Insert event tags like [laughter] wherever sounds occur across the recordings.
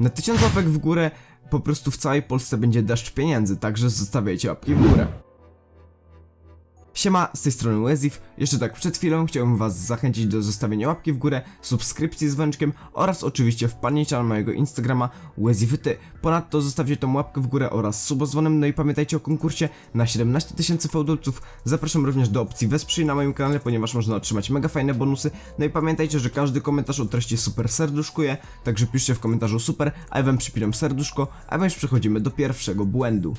Na 1000 łapek w górę po prostu w całej Polsce będzie deszcz pieniędzy, także zostawiajcie łapki w górę. Siema, z tej strony Wezif. Jeszcze tak przed chwilą chciałbym was zachęcić do zostawienia łapki w górę, subskrypcji z dzwoneczkiem oraz oczywiście wpadnięcia na mojego Instagrama Wezifyty. Ponadto zostawcie tą łapkę w górę oraz suba z dzwonem, no i pamiętajcie o konkursie na 17 tysięcy feudolców. Zapraszam również do opcji wesprzyj na moim kanale, ponieważ można otrzymać mega fajne bonusy. No i pamiętajcie, że każdy komentarz o treści super serduszkuje, także piszcie w komentarzu super, a ja wam przypinam serduszko, a my już przechodzimy do pierwszego błędu.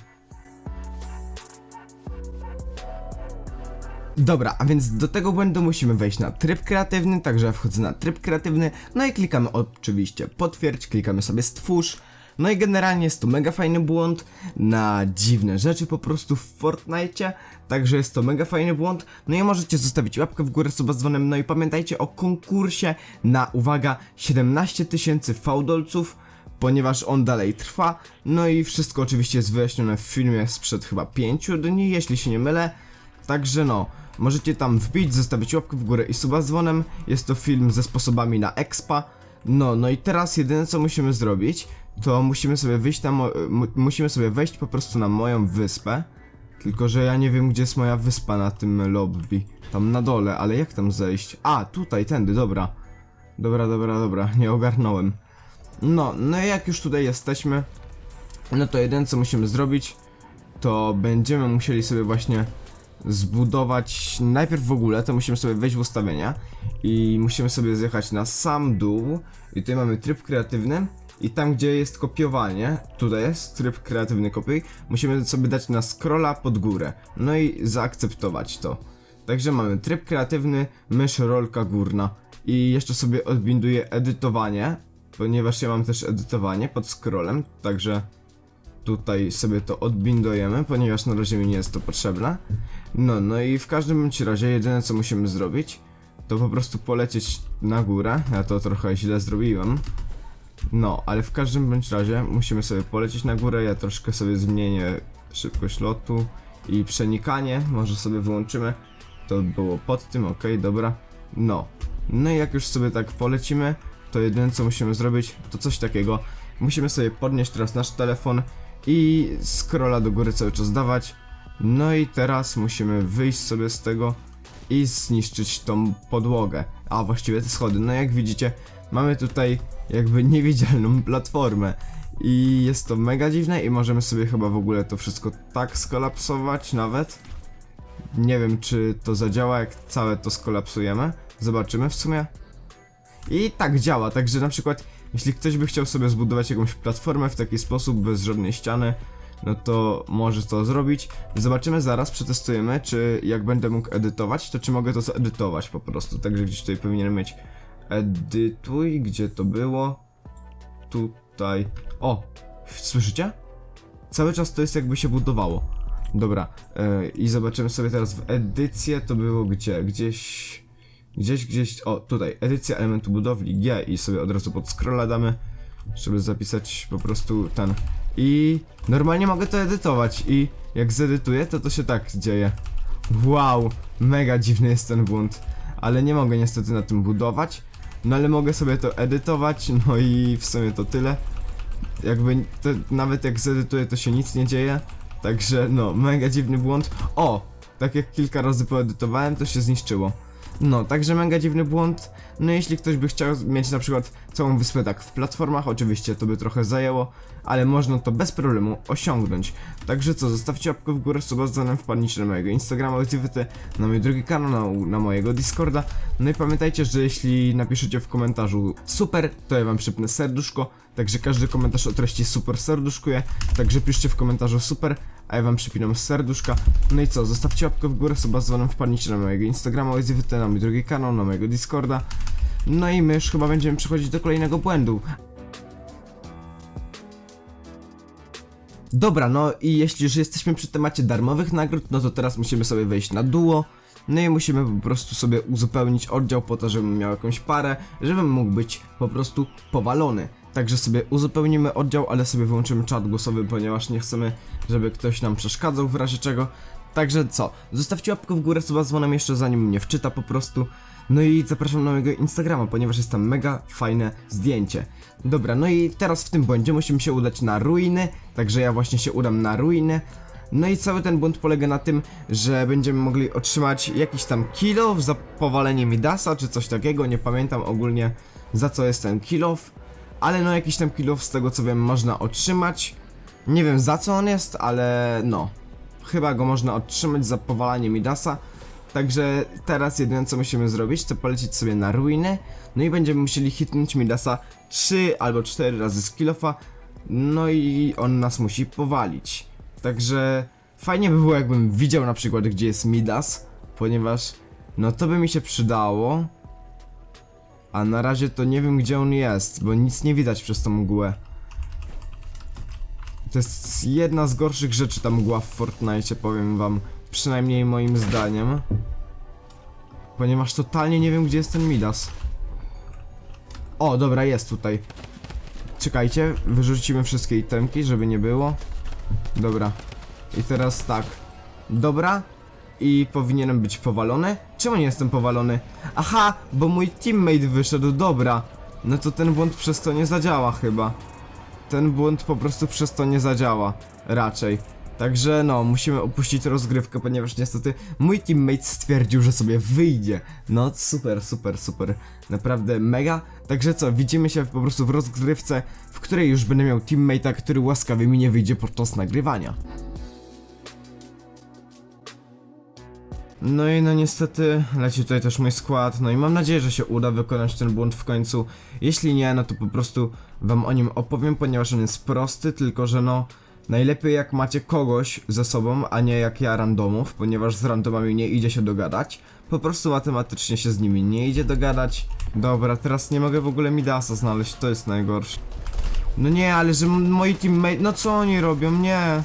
Dobra, a więc do tego błędu musimy wejść na tryb kreatywny, także wchodzę na tryb kreatywny, no i klikamy oczywiście potwierdź, klikamy sobie stwórz, no i generalnie jest to mega fajny błąd na dziwne rzeczy po prostu w Fortnite, także jest to mega fajny błąd, no i możecie zostawić łapkę w górę suba z dzwonem, no i pamiętajcie o konkursie na, uwaga, 17 tysięcy fałdolców, ponieważ on dalej trwa, no i wszystko oczywiście jest wyjaśnione w filmie sprzed chyba 5 dni, jeśli się nie mylę, Także no, możecie tam wbić, zostawić łapkę w górę i suba z dzwonem. Jest to film ze sposobami na expa. No, no i teraz jedyne co musimy zrobić, to musimy sobie wyjść na mu- musimy sobie wejść po prostu na moją wyspę. Tylko, że ja nie wiem gdzie jest moja wyspa na tym lobby. Tam na dole, ale jak tam zejść? A, tutaj, tędy, dobra. Dobra, dobra, dobra, nie ogarnąłem. No, no i jak już tutaj jesteśmy, no to jedyne co musimy zrobić, to będziemy musieli sobie właśnie zbudować najpierw w ogóle, to musimy sobie wejść w ustawienia i musimy sobie zjechać na sam dół. I tutaj mamy tryb kreatywny. I tam gdzie jest kopiowanie, tutaj jest tryb kreatywny kopiuj, musimy sobie dać na scrolla pod górę, no i zaakceptować to. Także mamy tryb kreatywny, mysz, rolka górna. I jeszcze sobie odbinduję edytowanie, ponieważ ja mam też edytowanie pod scrollem, także tutaj sobie to odbindujemy, ponieważ na razie mi nie jest to potrzebne. No, no i w każdym bądź razie jedyne co musimy zrobić, to po prostu polecieć na górę. Ja to trochę źle zrobiłem. No, ale w każdym bądź razie musimy sobie polecieć na górę. Ja troszkę sobie zmienię szybkość lotu i przenikanie. Może sobie wyłączymy. To było pod tym, ok, dobra. No. No i jak już sobie tak polecimy, to jedyne co musimy zrobić, to coś takiego. Musimy sobie podnieść teraz nasz telefon i scrolla do góry cały czas dawać. No i teraz musimy wyjść sobie z tego i zniszczyć tą podłogę, a właściwie te schody. No jak widzicie, mamy tutaj jakby niewidzialną platformę i jest to mega dziwne i możemy sobie chyba w ogóle to wszystko tak skolapsować nawet. Nie wiem czy to zadziała jak całe to skolapsujemy. Zobaczymy w sumie. I tak działa, także na przykład jeśli ktoś by chciał sobie zbudować jakąś platformę w taki sposób, bez żadnej ściany, no to może to zrobić. Zobaczymy zaraz, przetestujemy, czy jak będę mógł edytować, to czy mogę to zedytować po prostu. Także gdzieś tutaj powinienem mieć edytuj, gdzie to było. Tutaj. O! Słyszycie? Cały czas to jest jakby się budowało. Dobra, yy, i zobaczymy sobie teraz w edycję, to było gdzie? Gdzieś... Gdzieś, gdzieś, o tutaj, edycja elementu budowli G i sobie od razu pod scrolla damy, żeby zapisać po prostu ten. I normalnie mogę to edytować i jak zedytuję, to to się tak dzieje. Wow, mega dziwny jest ten błąd, ale nie mogę niestety na tym budować, no ale mogę sobie to edytować, [laughs] no i w sumie to tyle. Jakby to, nawet jak zedytuję, to się nic nie dzieje, także no, mega dziwny błąd. O, tak jak kilka razy poedytowałem, to się zniszczyło. No, także mega dziwny błąd. No jeśli ktoś by chciał mieć na przykład całą wyspę tak w platformach, oczywiście to by trochę zajęło, ale można to bez problemu osiągnąć. Także co, zostawcie łapkę w górę, suba z dzwonem, wpadnijcie na mojego Instagrama, Activity, na mój drugi kanał, na, na mojego Discorda. No i pamiętajcie, że jeśli napiszecie w komentarzu super, to ja wam przypnę serduszko, także każdy komentarz o treści super serduszkuje, także piszcie w komentarzu super, a ja wam przypinam serduszka. No i co, zostawcie łapkę w górę, suba z dzwonem, wpadnijcie na mojego Instagrama, Activity, na mój drugi kanał, na mojego Discorda. No i my już chyba będziemy przechodzić do kolejnego błędu. Dobra, no i jeśli już jesteśmy przy temacie darmowych nagród, no to teraz musimy sobie wejść na duo. No i musimy po prostu sobie uzupełnić oddział po to, żebym miał jakąś parę, żebym mógł być po prostu powalony. Także sobie uzupełnimy oddział, ale sobie wyłączymy czat głosowy, ponieważ nie chcemy, żeby ktoś nam przeszkadzał w razie czego. Także co, zostawcie łapkę w górę, suba dzwonem jeszcze zanim mnie wczyta po prostu. No i zapraszam na mojego Instagrama, ponieważ jest tam mega fajne zdjęcie. Dobra, no i teraz w tym błędzie musimy się udać na ruiny, także ja właśnie się udam na ruiny. No i cały ten błąd polega na tym, że będziemy mogli otrzymać jakiś tam kilo za powalenie Midasa, czy coś takiego, nie pamiętam ogólnie za co jest ten kilof, ale no jakiś tam kilof z tego co wiem można otrzymać. Nie wiem za co on jest, ale no, chyba go można otrzymać za powalanie Midasa. Także teraz jedyne co musimy zrobić to polecieć sobie na ruiny, no i będziemy musieli hitnąć Midasa 3 albo 4 razy z kilofa, no i on nas musi powalić. Także fajnie by było jakbym widział na przykład gdzie jest Midas, ponieważ no to by mi się przydało. A na razie to nie wiem gdzie on jest, bo nic nie widać przez tą mgłę. To jest jedna z gorszych rzeczy ta mgła w Fortnite, powiem wam. Przynajmniej moim zdaniem. Ponieważ totalnie nie wiem gdzie jest ten Midas. O, dobra, jest tutaj. Czekajcie, wyrzucimy wszystkie itemki, żeby nie było. Dobra. I teraz tak. Dobra. I powinienem być powalony? Czemu nie jestem powalony? Aha, bo mój teammate wyszedł, dobra. No to ten błąd przez to nie zadziała chyba. Ten błąd po prostu przez to nie zadziała. Raczej. Także no, musimy opuścić rozgrywkę, ponieważ niestety mój teammate stwierdził, że sobie wyjdzie. No super, super, super. Naprawdę mega. Także co, widzimy się po prostu w rozgrywce, w której już będę miał teammate'a, który łaskawie mi nie wyjdzie podczas nagrywania. No i no niestety leci tutaj też mój skład, no i mam nadzieję, że się uda wykonać ten błąd w końcu. Jeśli nie, no to po prostu wam o nim opowiem, ponieważ on jest prosty, tylko że no najlepiej jak macie kogoś ze sobą, a nie jak ja randomów, ponieważ z randomami nie idzie się dogadać. Po prostu matematycznie się z nimi nie idzie dogadać. Dobra, teraz nie mogę w ogóle Midasa znaleźć, to jest najgorsze. No nie, ale że moi teammate, no co oni robią, nie.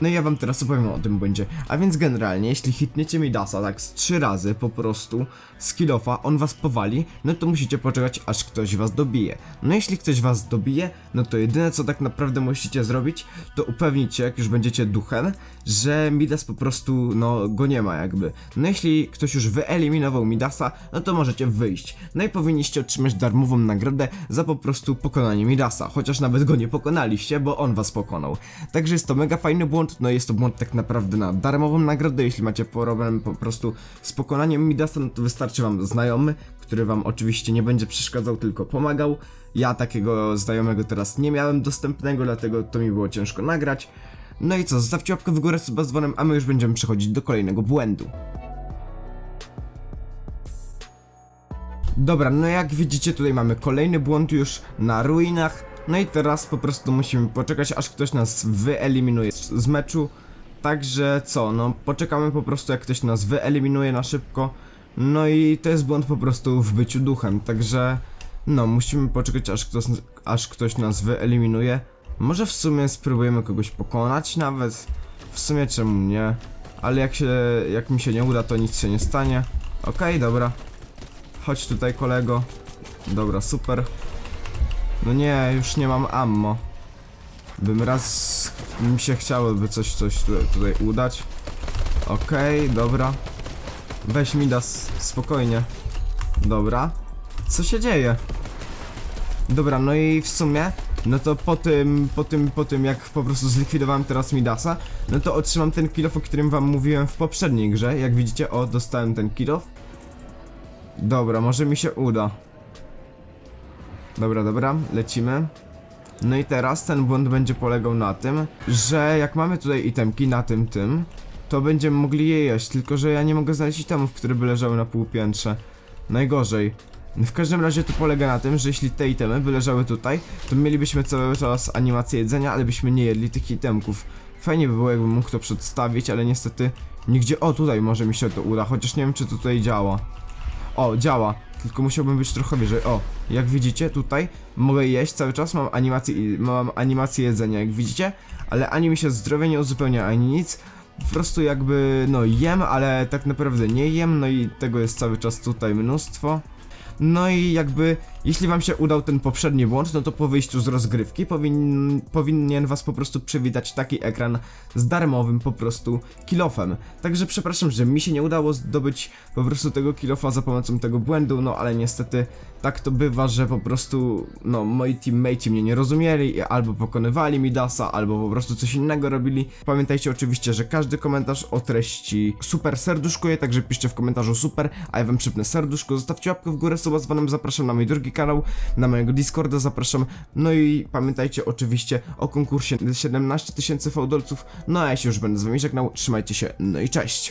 No i ja wam teraz opowiem o tym błędzie. A więc generalnie, jeśli hitniecie Midasa tak z trzy razy po prostu z kilofa, on was powali, no to musicie poczekać aż ktoś was dobije. No jeśli ktoś was dobije, no to jedyne co tak naprawdę musicie zrobić, to upewnić się, jak już będziecie duchem, że Midas po prostu, no, go nie ma jakby. No jeśli ktoś już wyeliminował Midasa, no to możecie wyjść. No i powinniście otrzymać darmową nagrodę za po prostu pokonanie Midasa, chociaż nawet go nie pokonaliście, bo on was pokonał. Także jest to mega fajny błąd, no jest to błąd tak naprawdę na darmową nagrodę, jeśli macie problem po prostu z pokonaniem Midasa, no to wystarczy wam znajomy, który wam oczywiście nie będzie przeszkadzał, tylko pomagał. Ja takiego znajomego teraz nie miałem dostępnego, dlatego to mi było ciężko nagrać. No i co, zostawcie łapkę w górę z dzwonem, a my już będziemy przechodzić do kolejnego błędu. Dobra, no jak widzicie tutaj mamy kolejny błąd już na ruinach. No i teraz po prostu musimy poczekać aż ktoś nas wyeliminuje z meczu. Także co, no poczekamy po prostu jak ktoś nas wyeliminuje na szybko. No i to jest błąd po prostu w byciu duchem, także no musimy poczekać aż ktoś, aż ktoś nas wyeliminuje. Może w sumie spróbujemy kogoś pokonać nawet. W sumie czemu nie? Ale jak się, jak mi się nie uda to nic się nie stanie. Okej, dobra. Chodź tutaj kolego. Dobra, super. No nie, już nie mam ammo. Bym raz mi się chciało, by coś, coś tutaj, udać. Okej, dobra. Weź mi das spokojnie. Dobra. Co się dzieje? Dobra, no i w sumie, no to po tym, po tym, po tym jak po prostu zlikwidowałem teraz Midasa, no to otrzymam ten kilof, o którym wam mówiłem w poprzedniej grze. Jak widzicie, o, dostałem ten kilof. Dobra, może mi się uda. Dobra, dobra, lecimy. No i teraz ten błąd będzie polegał na tym, że jak mamy tutaj itemki na tym, tym, to będziemy mogli je jeść, tylko że ja nie mogę znaleźć itemów, które by leżały na półpiętrze. Najgorzej. W każdym razie to polega na tym, że jeśli te itemy by leżały tutaj, to mielibyśmy cały czas animację jedzenia, ale byśmy nie jedli tych itemków. Fajnie by było, jakbym mógł to przedstawić, ale niestety nigdzie... O, tutaj może mi się to uda, chociaż nie wiem, czy to tutaj działa. O, działa. Tylko musiałbym być trochę wyżej. O, jak widzicie tutaj mogę jeść cały czas, mam animację, mam animację jedzenia, jak widzicie, ale ani mi się zdrowie nie uzupełnia, ani nic. Po prostu jakby, no jem, ale tak naprawdę nie jem, no i tego jest cały czas tutaj mnóstwo. No i jakby Jeśli wam się udał ten poprzedni błąd, no to po wyjściu z rozgrywki powin, powinien was po prostu przywitać taki ekran z darmowym po prostu kilofem. Także przepraszam, że mi się nie udało zdobyć po prostu tego kilofa za pomocą tego błędu, no ale niestety tak to bywa, że po prostu no moi teammates mnie nie rozumieli albo pokonywali Midasa, albo po prostu coś innego robili. Pamiętajcie oczywiście, że każdy komentarz o treści super serduszkuje, także piszcie w komentarzu super, a ja wam przypnę serduszko, zostawcie łapkę w górę, suba z zapraszam na mój kanał, na mojego Discorda zapraszam, no i pamiętajcie oczywiście o konkursie. 17 tysięcy fałdolców, no a ja się już będę z wami żegnał, trzymajcie się, no i cześć!